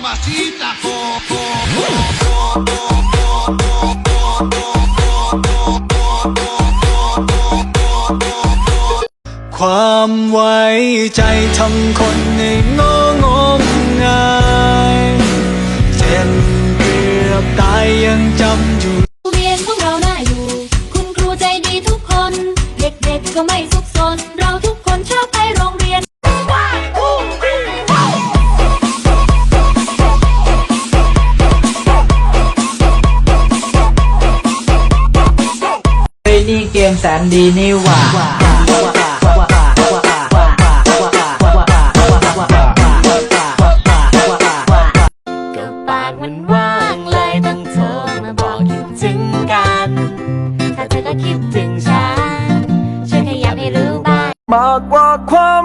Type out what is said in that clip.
Mamacita, co, co, co, ความไว้ใจทำคนให้งองมงายเจ็บเกือบตายยังจำอยู่เรียนของเราน่าอยู่ คุณครูใจดีทุกคน เด็กๆก็ไม่สุขสน เราทุกคนชอบไปโรงเรียน นี่เกมแสนดีนี่หว่าก็ปากมันว่างเลยต้องโทรมาบอกคิดถึงกัน ถ้าเธอก็คิดถึงฉันช่วยขยับให้รู้บ้างมากกว่าความ